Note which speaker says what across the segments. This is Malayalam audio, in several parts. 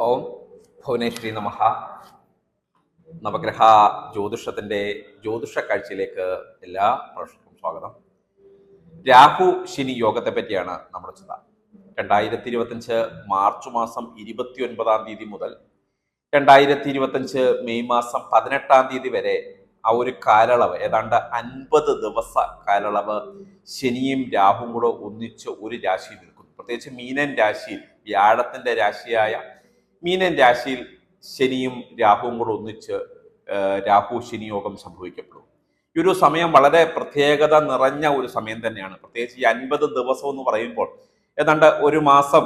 Speaker 1: ഓം ഭുവനേശ്വരി നമഹ നവഗ്രഹ ജ്യോതിഷത്തിന്റെ ജ്യോതിഷ കാഴ്ചയിലേക്ക് എല്ലാ പ്രേക്ഷകർക്കും സ്വാഗതം. രാഹു ശനി യോഗത്തെ പറ്റിയാണ് നമ്മുടെ ചിന്ത. രണ്ടായിരത്തി ഇരുപത്തഞ്ച് മാർച്ച് മാസം ഇരുപത്തി ഒൻപതാം തീയതി മുതൽ രണ്ടായിരത്തി ഇരുപത്തഞ്ച് മെയ് മാസം പതിനെട്ടാം തീയതി വരെ ആ ഒരു കാലയളവ് ഏതാണ്ട് അൻപത് ദിവസ കാലയളവ് ശനിയും രാഹുവും കൂടെ ഒന്നിച്ച് ഒരു രാശിയിൽ നിൽക്കുന്നു. പ്രത്യേകിച്ച് മീനൻ രാശിയിൽ വ്യാഴത്തിന്റെ രാശിയായ മീനൻ രാശിയിൽ ശനിയും രാഹുവും കൂടെ ഒന്നിച്ച് രാഹു ശനി യോഗം സംഭവിക്കപ്പെടും. ഈ ഒരു സമയം വളരെ പ്രത്യേകത നിറഞ്ഞ ഒരു സമയം തന്നെയാണ്. പ്രത്യേകിച്ച് ഈ അൻപത് ദിവസം എന്ന് പറയുമ്പോൾ ഏതാണ്ട് ഒരു മാസം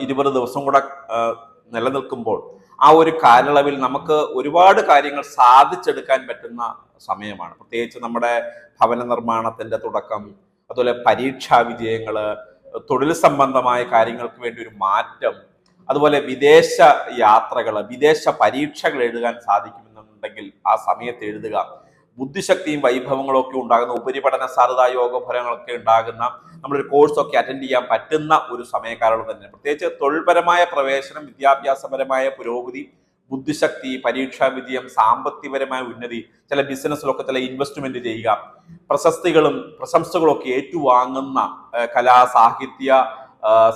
Speaker 1: ഇരുപത് ദിവസം കൂടെ നിലനിൽക്കുമ്പോൾ ആ ഒരു കാലയളവിൽ നമുക്ക് ഒരുപാട് കാര്യങ്ങൾ സാധിച്ചെടുക്കാൻ പറ്റുന്ന സമയമാണ്. പ്രത്യേകിച്ച് നമ്മുടെ ഭവന നിർമ്മാണത്തിന്റെ തുടക്കം അതുപോലെ പരീക്ഷാ വിജയങ്ങൾ തൊഴിൽ സംബന്ധമായ കാര്യങ്ങൾക്ക് വേണ്ടി ഒരു മാറ്റം അതുപോലെ വിദേശ യാത്രകൾ വിദേശ പരീക്ഷകൾ എഴുതാൻ സാധിക്കുമെന്നുണ്ടെങ്കിൽ ആ സമയത്ത് എഴുതുക. ബുദ്ധിശക്തിയും വൈഭവങ്ങളും ഒക്കെ ഉണ്ടാകുന്ന ഉപരിപഠന സാധ്യതാ യോഗഫലങ്ങളൊക്കെ ഉണ്ടാകുന്ന നമ്മളൊരു കോഴ്സൊക്കെ അറ്റൻഡ് ചെയ്യാൻ പറ്റുന്ന ഒരു സമയക്കാലം തന്നെ. പ്രത്യേകിച്ച് തൊഴിൽപരമായ പ്രവേശനം വിദ്യാഭ്യാസപരമായ പുരോഗതി ബുദ്ധിശക്തി പരീക്ഷാ വിജയം സാമ്പത്തികപരമായ ഉന്നതി ചില ബിസിനസ്സിലൊക്കെ ചില ഇൻവെസ്റ്റ്മെന്റ് ചെയ്യുക. പ്രശസ്തികളും പ്രശംസകളും ഒക്കെ ഏറ്റുവാങ്ങുന്ന കലാ സാഹിത്യ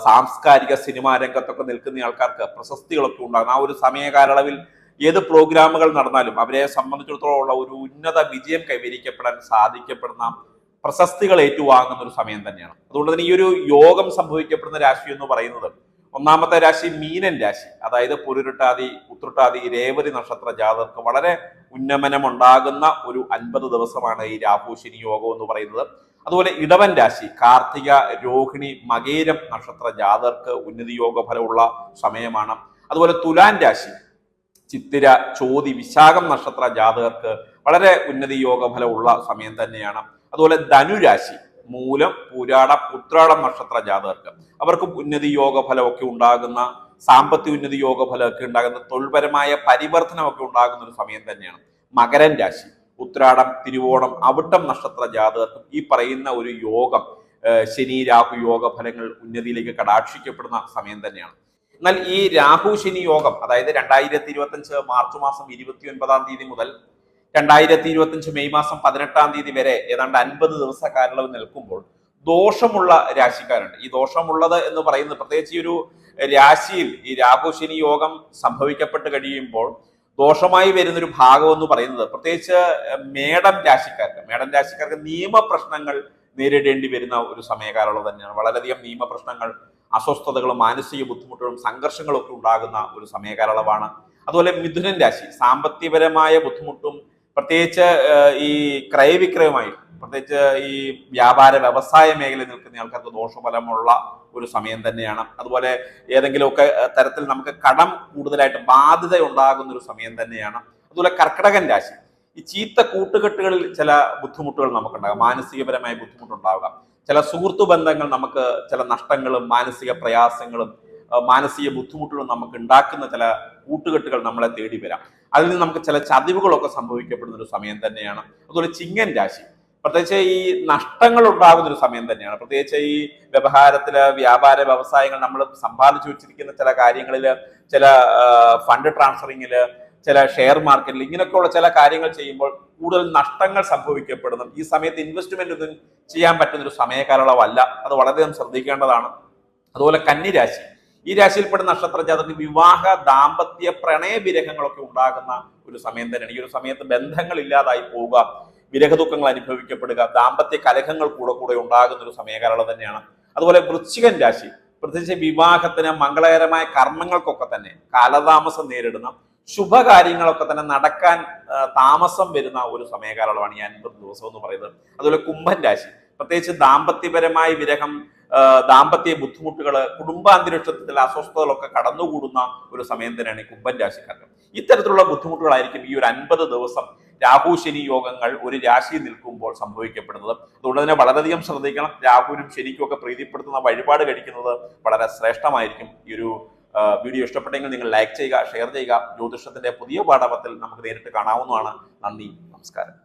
Speaker 1: സാംസ്കാരിക സിനിമാ രംഗത്തൊക്കെ നിൽക്കുന്ന ആൾക്കാർക്ക് പ്രശസ്തികളൊക്കെ ഉണ്ടാകും. ആ ഒരു സമയകാലയളവിൽ ഏത് പ്രോഗ്രാമുകൾ നടന്നാലും അവരെ സംബന്ധിച്ചിടത്തോളം ഉള്ള ഒരു ഉന്നത വിജയം കൈവരിക്കപ്പെടാൻ സാധിക്കപ്പെടുന്ന പ്രശസ്തികൾ ഏറ്റുവാങ്ങുന്ന ഒരു സമയം തന്നെയാണ്. അതുകൊണ്ട് തന്നെ ഈ ഒരു യോഗം സംഭവിക്കപ്പെടുന്ന രാശി എന്ന് പറയുന്നത് ഒന്നാമത്തെ രാശി മീനൻ രാശി. അതായത് പുരുരുട്ടാതി ഉത്രട്ടാതി രേവതി നക്ഷത്ര ജാതകർക്ക് വളരെ ഉന്നമനം ഉണ്ടാകുന്ന ഒരു അൻപത് ദിവസമാണ് ഈ രാഹു ശനി യോഗം എന്ന് പറയുന്നത്. അതുപോലെ ഇടവൻ രാശി കാർത്തിക രോഹിണി മകേരം നക്ഷത്ര ജാതർക്ക് ഉന്നതി യോഗ ഫലമുള്ള സമയമാണ്. അതുപോലെ തുലാൻ രാശി ചിത്തിര ചോതി വിശാഖം നക്ഷത്ര ജാതകർക്ക് വളരെ ഉന്നതി യോഗ ഫലമുള്ള സമയം തന്നെയാണ്. അതുപോലെ ധനുരാശി മൂലം പൂരാടം ഉത്രാടം നക്ഷത്ര ജാതകർക്ക് അവർക്ക് ഉന്നതി യോഗ ഫലമൊക്കെ ഉണ്ടാകുന്ന സാമ്പത്തിക ഉന്നതി യോഗ ഫലമൊക്കെ ഉണ്ടാകുന്ന തൊഴിൽപരമായ പരിവർത്തനമൊക്കെ ഉണ്ടാകുന്ന ഒരു സമയം തന്നെയാണ്. മകരൻ രാശി ഉത്രാടം തിരുവോണം അവിട്ടം നക്ഷത്ര ജാതകർക്കും ഈ പറയുന്ന ഒരു യോഗം ശനി രാഹു യോഗ ഫലങ്ങൾ ഉന്നതിയിലേക്ക് കടാക്ഷിക്കപ്പെടുന്ന സമയം തന്നെയാണ്. എന്നാൽ ഈ രാഹു ശനി യോഗം അതായത് രണ്ടായിരത്തി ഇരുപത്തഞ്ച് മാർച്ച് മാസം ഇരുപത്തി ഒൻപതാം തീയതി മുതൽ രണ്ടായിരത്തി ഇരുപത്തഞ്ച് മെയ് മാസം പതിനെട്ടാം തീയതി വരെ ഏതാണ്ട് അൻപത് ദിവസ കാലയളവ് നിൽക്കുമ്പോൾ ദോഷമുള്ള രാശിക്കാരുണ്ട്. ഈ ദോഷമുള്ളത് എന്ന് പറയുന്നത് പ്രത്യേകിച്ച് ഈ ഒരു രാശിയിൽ ഈ രാഹു ശനി യോഗം സംഭവിക്കപ്പെട്ട് കഴിയുമ്പോൾ ദോഷമായി വരുന്നൊരു ഭാഗം എന്ന് പറയുന്നത് പ്രത്യേകിച്ച് മേടം രാശിക്കാർക്ക് മേടം രാശിക്കാർക്ക് നിയമപ്രശ്നങ്ങൾ നേരിടേണ്ടി വരുന്ന ഒരു സമയകാലയളവ് തന്നെയാണ്. വളരെയധികം നിയമപ്രശ്നങ്ങൾ അസ്വസ്ഥതകളും മാനസിക ബുദ്ധിമുട്ടുകളും സംഘർഷങ്ങളും ഒക്കെ ഉണ്ടാകുന്ന ഒരു സമയകാലയളവാണ്. അതുപോലെ മിഥുനൻ രാശി സാമ്പത്തികപരമായ ബുദ്ധിമുട്ടും പ്രത്യേകിച്ച് ഈ ക്രയവിക്രയമായി പ്രത്യേകിച്ച് ഈ വ്യാപാര വ്യവസായ മേഖലയിൽ നിൽക്കുന്ന ആൾക്കാർക്ക് ദോഷഫലമുള്ള ഒരു സമയം തന്നെയാണ്. അതുപോലെ ഏതെങ്കിലുമൊക്കെ തരത്തിൽ നമുക്ക് കടം കൂടുതലായിട്ട് ബാധ്യത ഉണ്ടാകുന്ന ഒരു സമയം തന്നെയാണ്. അതുപോലെ കർക്കിടകൻ രാശി. ഈ ചീത്ത കൂട്ടുകെട്ടുകളിൽ ചില ബുദ്ധിമുട്ടുകൾ നമുക്കുണ്ടാകാം. മാനസികപരമായ ബുദ്ധിമുട്ടുണ്ടാവുക ചില സുഹൃത്തു ബന്ധങ്ങൾ നമുക്ക് ചില നഷ്ടങ്ങളും മാനസിക പ്രയാസങ്ങളും മാനസിക ബുദ്ധിമുട്ടുകളും നമുക്ക് ഉണ്ടാക്കുന്ന ചില കൂട്ടുകെട്ടുകൾ നമ്മളെ തേടി വരാം അതിൽ നിന്ന് നമുക്ക് ചില ചതിവുകളൊക്കെ സംഭവിക്കപ്പെടുന്ന ഒരു സമയം തന്നെയാണ്. അതുപോലെ ചിങ്ങൻ രാശി. പ്രത്യേകിച്ച് ഈ നഷ്ടങ്ങൾ ഉണ്ടാകുന്ന ഒരു സമയം തന്നെയാണ്. പ്രത്യേകിച്ച് ഈ വ്യവഹാരത്തിൽ വ്യാപാര വ്യവസായങ്ങൾ നമ്മൾ സമ്പാദിച്ചു വെച്ചിരിക്കുന്ന ചില കാര്യങ്ങളിൽ ചില ഫണ്ട് ട്രാൻസ്ഫറിങ്ങിൽ ചില ഷെയർ മാർക്കറ്റിൽ ഇങ്ങനെയൊക്കെയുള്ള ചില കാര്യങ്ങൾ ചെയ്യുമ്പോൾ കൂടുതൽ നഷ്ടങ്ങൾ സംഭവിക്കപ്പെടുന്നു. ഈ സമയത്ത് ഇൻവെസ്റ്റ്മെന്റ് ഒന്നും ചെയ്യാൻ പറ്റുന്ന ഒരു സമയകാലയളവല്ല. അത് വളരെയധികം ശ്രദ്ധിക്കേണ്ടതാണ്. അതുപോലെ കന്നിരാശി. ഈ രാശിയിൽപ്പെടുന്ന നക്ഷത്ര ജാതകർക്ക് വിവാഹ ദാമ്പത്യ പ്രണയ വിരഹങ്ങളൊക്കെ ഉണ്ടാകുന്ന ഒരു സമയം തന്നെയാണ്. ഈ ഒരു സമയത്ത് ബന്ധങ്ങൾ ഇല്ലാതായി പോവുക. വിരഹദുഃഖങ്ങൾ അനുഭവിക്കപ്പെടുക ദാമ്പത്യ കലഹങ്ങൾ കൂടെ കൂടെ ഉണ്ടാകുന്ന ഒരു സമയകാലം തന്നെയാണ്. അതുപോലെ വൃശ്ചികൻ രാശി പ്രത്യേകിച്ച് വിവാഹത്തിന് മംഗളകരമായ കർമ്മങ്ങൾക്കൊക്കെ തന്നെ കാലതാമസം നേരിടുന്ന ശുഭകാര്യങ്ങളൊക്കെ തന്നെ നടക്കാൻ താമസം വരുന്ന ഒരു സമയകാലമാണ് ഞാൻ അൻപത് ദിവസം എന്ന് പറയുന്നത്. അതുപോലെ കുംഭൻ രാശി പ്രത്യേകിച്ച് ദാമ്പത്യപരമായ വിരഹം ദാമ്പത്യ ബുദ്ധിമുട്ടുകൾ കുടുംബാന്തരീക്ഷത്തിൽ അസ്വസ്ഥതകളൊക്കെ കടന്നുകൂടുന്ന ഒരു സമയം തന്നെയാണ് ഈ കുംഭൻ രാശിക്കാർക്ക്. ഇത്തരത്തിലുള്ള ബുദ്ധിമുട്ടുകളായിരിക്കും ഈ ഒരു അൻപത് ദിവസം രാഹു ശനി യോഗങ്ങൾ ഒരു രാശി നിൽക്കുമ്പോൾ സംഭവിക്കപ്പെടുന്നത്. അതുകൊണ്ട് തന്നെ വളരെയധികം ശ്രദ്ധിക്കണം. രാഹുവിനും ശനിക്കും ഒക്കെ പ്രീതിപ്പെടുത്തുന്ന വഴിപാട് കഴിക്കുന്നത് വളരെ ശ്രേഷ്ഠമായിരിക്കും. ഈ ഒരു വീഡിയോ ഇഷ്ടപ്പെട്ടെങ്കിൽ നിങ്ങൾ ലൈക്ക് ചെയ്യുക ഷെയർ ചെയ്യുക. ജ്യോതിഷത്തിന്റെ പുതിയ പാഠവത്തിൽ നമുക്ക് നേരിട്ട് കാണാവുന്നതാണ്. നന്ദി നമസ്കാരം.